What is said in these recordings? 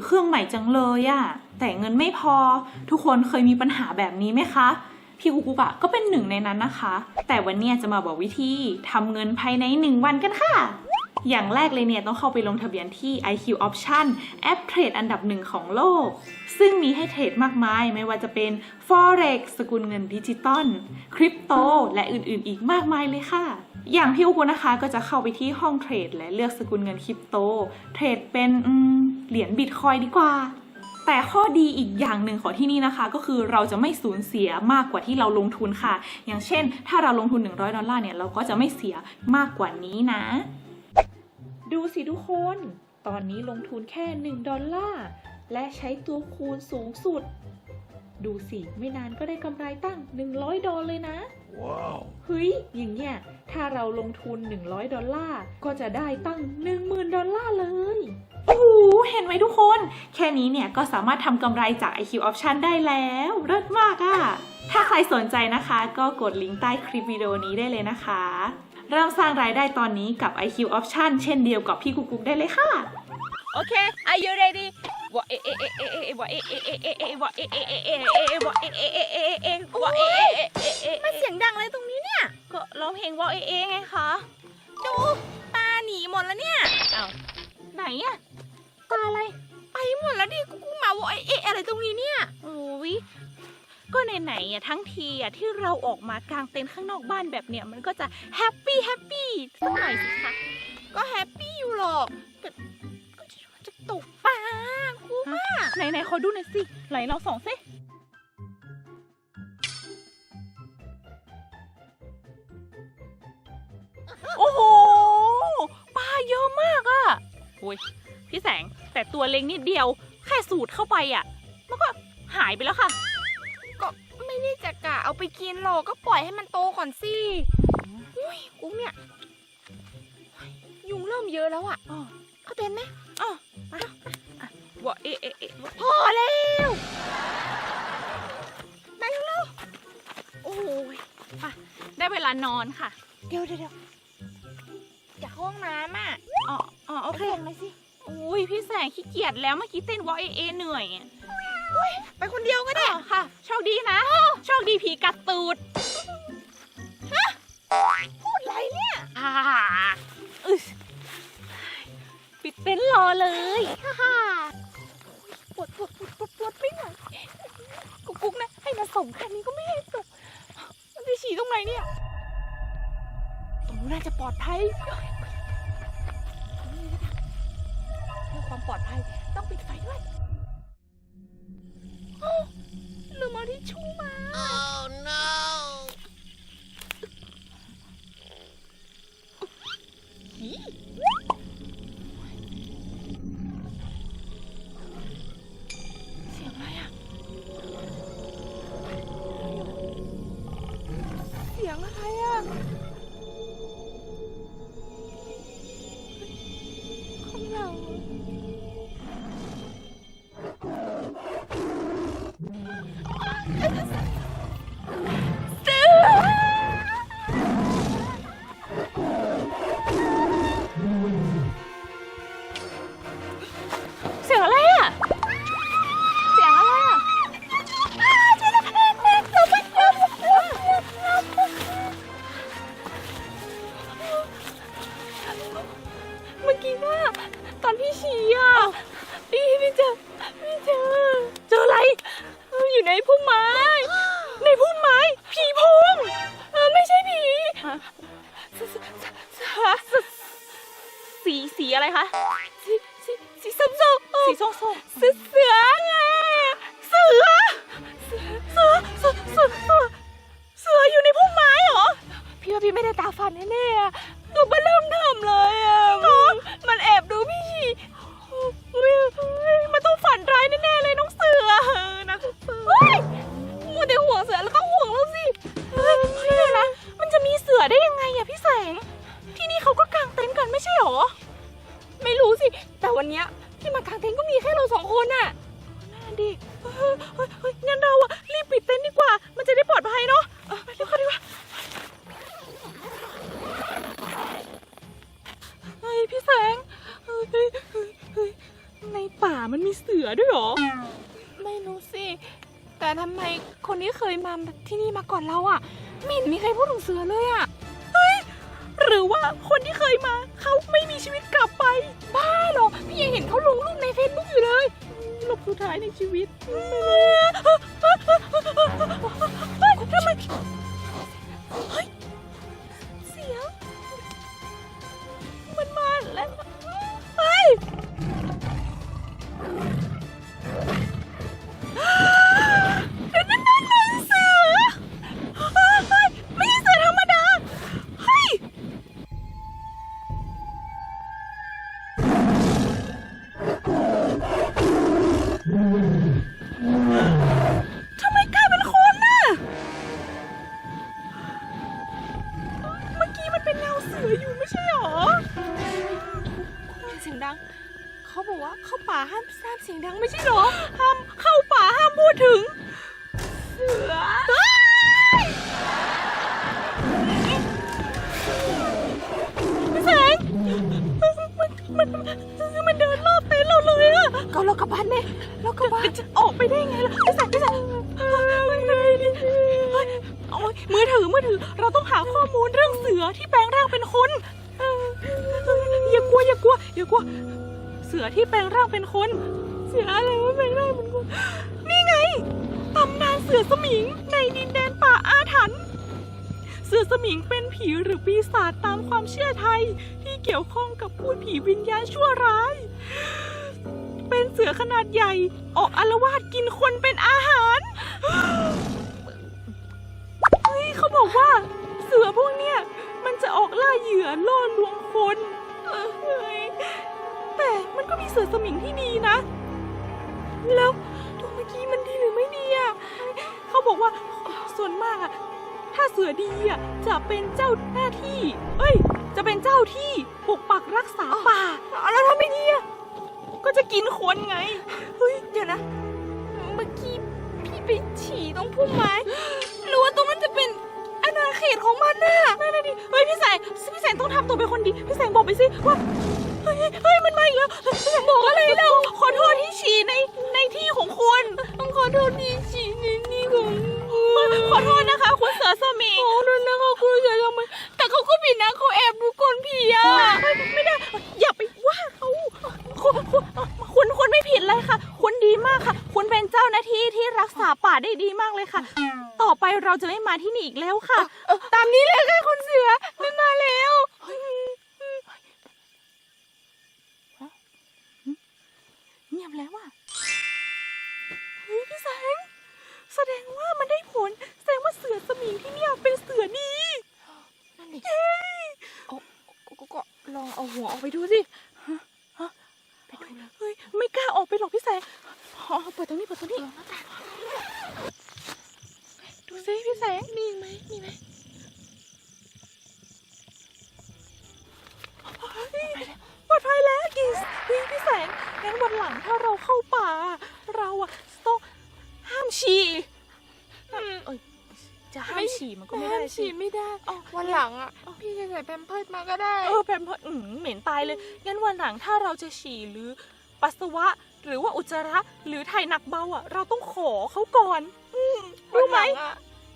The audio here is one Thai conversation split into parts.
อยากได้มือเครื่องใหม่จังเลยอะแต่เงินไม่พอ ทุกคนเคยมีปัญหาแบบนี้ไหมคะ พี่กุ๊กกุ๊กอะก็เป็นหนึ่งในนั้นนะคะ แต่วันนี้จะมาบอกวิธีทำเงินภายใน 1 วันกันค่ะ อย่างแรกเลยเนี่ยต้องเข้าไปลงทะเบียนที่ IQ Option แอปเทรดอันดับหนึ่งของโลก ซึ่งมีให้เทรดมากมาย ไม่ว่าจะเป็น Forex สกุลเงินดิจิตอลคริปโต และอื่นๆ อีกมากมายเลยค่ะ อย่างพี่อุกุนะคะก็จะเข้าไปที่ห้องเทรด และเลือกสกุลเงินคริปโต เทรดเป็นเหรียญบิตคอยดีกว่า แต่ข้อดีอีกอย่างหนึ่งของที่นี่นะคะ ก็คือเราจะไม่สูญเสียมากกว่าที่เราลงทุนค่ะ อย่างเช่น ถ้าเราลงทุน 100 ดอลลาร์เนี่ยเราก็จะไม่เสียมากกว่านี้นะ ดูสิทุกคน ตอนนี้ลงทุนแค่ 1 ดอลลาร์และใช้ตัวคูณสูงสุด ดูสิ ไม่นานก็ได้กำไรตั้ง 100 ดอลเลยนะ Wow. เฮ้ย อย่างเงี้ย ถ้าเราลงทุน 100 ดอลลาร์ ก็จะได้ตั้ง 10,000 ดอลลาร์เลย โอ้โห เห็นไหมทุกคน แค่นี้เนี่ยก็สามารถทำกำไรจาก IQ Option ได้แล้วเลิศมากอะ่ะ ถ้าใครสนใจนะคะ ก็กดลิงก์ใต้คลิปวิดีโอนี้ได้เลยนะคะ เริ่มสร้างรายได้ตอนนี้กับ IQ Option เช่นเดียวกับพี่กุ๊กกุ๊กได้เลยค่ะ Okay, are you ready? What eh eh eh eh eh what eh eh eh eh eh what eh eh eh eh eh what eh eh eh eh eh what eh eh eh eh eh มันเสียงดังอะไรตรงนี้เนี่ยก็ร้องเพลงว่าเอเอไงคะดูตาหนีหมดแล้วเนี่ยเอ้าไหนอะตาอะไรไปหมดแล้วดิกูกูมาว่าไอเอะอะไรตรงนี้เนี่ยโอ้ยก็ไหนๆอะทั้งทีอะที่เราออกมากลางเต็นท์ข้างนอกบ้านแบบเนี้ยมันก็จะแฮปปี้แฮปปี้สักหน่อยสิคะก็แฮปปี้อยู่หรอก ตกปลากูว่าไหนไหนๆขอดูหน่อยสิ ไหนเราสองสิโอ้โหปลาเยอะมากอะโอ้ยพี่แสงแต่ตัวเล็กนิดเดียว แค่สูดเข้าไปอะมันก็หายไปแล้วค่ะ ก็ไม่ได้จะกะเอาไปกินหรอกก็ปล่อยให้มันโตก่อนสิอุ้ยกูเนี่ยยุงเริ่มเยอะแล้วอะอ้อเขาเต้นไหม ว่าเอะเอะเอะพอแล้วไปเร็วโอ้ยอะได้เวลานอนค่ะๆเดี๋ยวเดี๋ยวเดี๋ยวอยากเข้าห้องน้ำอะอ๋ออ๋อโอโอเคเคหน่อยสิอุ้ยพี่แสงขี้เกียจแล้วเมื่อกี้เต้นวอเอเอเหนื่อยอะไปคนเดียวก็ได้อ๋อค่ะ โชคดีนะ โชคดีผีกัดตูดพูดอะไรเนี่ยอ่าอึสปิดเต็นท์รอเลย ฮ่าปวดป วดปวดปวดปวดไม่ไหวกุ๊กกุ๊กนะ ให้มาส่งแค่นี้ก็ไม่ให้ส่งมันจะฉี่ตรงไหนเนี่ยตรงนู้นน่าจะปลอดภัยเพื่อความปลอดภัยต้องปิดไฟด้วยลืมเอาที่ชูมา อนพี่ฉี่อะพี่ไม่เจอไม่เจอ เจออะไร อยู่ในพุ่มไม้ ในพุ่มไม้ ผีโพงเออไม่ใช่ผีสีสีอะไรคะ สีสีสีส้มส้มสีส้มส้มเสือเสือไงเสือเสือเสือเสือเสืออยู่ในพุ่มไม้เหรอพี่ว่าพี่ไม่ได้ตาฟันแน่ๆ ตัวมันเริ่มเทิมเลยอะมันแอบดูพี่ฉี่ เคยมาที่นี่มาก่อนเราอะไม่เห็นมีใครพูดถึงเสือเลยอะหรือว่าคนที่เคยมาเขาไม่มีชีวิตกลับไป บ้าเหรอ พี่ยังเห็นเขาลงรูปในเฟซบุ๊กอยู่เลยหลบสุดท้ายในชีวิตทำไม เขาบอกว่าเข้าป่าห้ามห้ามเสียงดังไม่ใช่หรอห้ามเข้าป่าห้ามพูดถึง เสือเฮ้ยพี่แสงมันมันมันมันเดินรอบเต็นท์เราเลยอะก็เรากลับบ้านเนี่ยเรากลับบ้านจะออกไปได้ไงล่ะพี่แสงพี่แสงเฮ้ยเฮ้ยเฮ้ยโอ๊ยมือถือมือถือ เราต้องหาข้อมูลเรื่องเสือที่แปลงร่างเป็นคนเอออย่ากลัวอย่ากลัวอย่ากลัว เสือที่แปลงร่างเป็นคน เสืออะไรวะแปลงร่างเป็นคน นี่ไงตำนานเสือสมิงในดินแดนป่าอาถรรพ์เสือสมิงเป็นผีหรือปีศาจตามความเชื่อไทย ที่เกี่ยวข้องกับพูดผีวิญญาณชั่วร้าย เป็นเสือขนาดใหญ่ออกอารวาสกินคนเป็นอาหาร เฮ้ยเขาบอกว่า เสือพวกเนี้ยมันจะออกล่าเหยื่อล่อลวงคนเอ้ย แต่มันก็มีเสือสมิงที่ดีนะ แล้วตัวเมื่อกี้มันดีหรือไม่ดีอะเขาบอกว่าส่วนมากอะถ้าเสือดีอะจะเป็นเจ้าหน้าที่ เอ้ย จะเป็นเจ้าที่ปกปักรักษาป่าแล้วถ้าไม่ดีอะก็จะกินคนไงเฮ้ยเดี๋ยวนะเมื่อกี้พี่ไปฉี่ตรงพุ่มไม้หรือว่าตรงนั้นจะเป็นอาณาเขตของมันน่ะนั่นน่ะดิเฮ้ยพี่แสงพี่แสงต้องทำตัวเป็นคนดี พี่แสงบอกไปสิว่า เฮ้ยเฮ้ยมันมาอีกแล้วพี่แสงบอกอะไรแล้วขอโทษที่ฉี่ในในที่ของคุณต้องขอโทษที่ฉี่ในนี่ของคุณขอโทษนะคะ คุณเสือสมิงขอโทษนะคะคุณเสือสมิงแต่เขาก็ผิดนะเขาแอบดูคนผีอะไม่ได้ อย่าไปว่าเขาคุณคุณคุณคุณไม่ผิดเลยค่ะ คุณดีมากค่ะ คุณเป็นเจ้าหน้าที่ที่รักษาป่าได้ดีมากเลยค่ะ ต่อไปเราจะไม่มาที่นี่อีกแล้วค่ะ ตามนี้เลยค่ะคุณเสือไม่มาแล้วเงียบแล้วอะเฮ้ยพี่แสง แสดงว่ามันได้ผล แสดงว่าเสือสมิงที่เนี่ยเป็นเสือดีนั่นดิก็ก็ลองเอาหัวออกไปดูสิฮะฮะไปดูเลยเฮ้ยไม่กล้าออกไปหรอกพี่แสงอ๋อเปิดตรงนี้เปิดตรงนี้ มันก็ไม่ได้ห้ามฉี่ไม่ได้อ๋อวันหลังอะพี่จะใส่แพมเพิร์ดมาก็ได้เออแพมเพิร์สอืมเหม็นตายเลยงั้นวันหลังถ้าเราจะฉี่หรือปัสสาวะหรือว่าอุจจาระหรือถ่ายหนักเบาอะเราต้องขอเขาก่อนอืมรู้ไหมวันลังอะ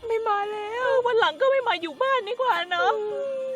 ไม่มาแล้วเออวันหลังก็ไม่มาอยู่บ้านดีกว่าเนอะอืม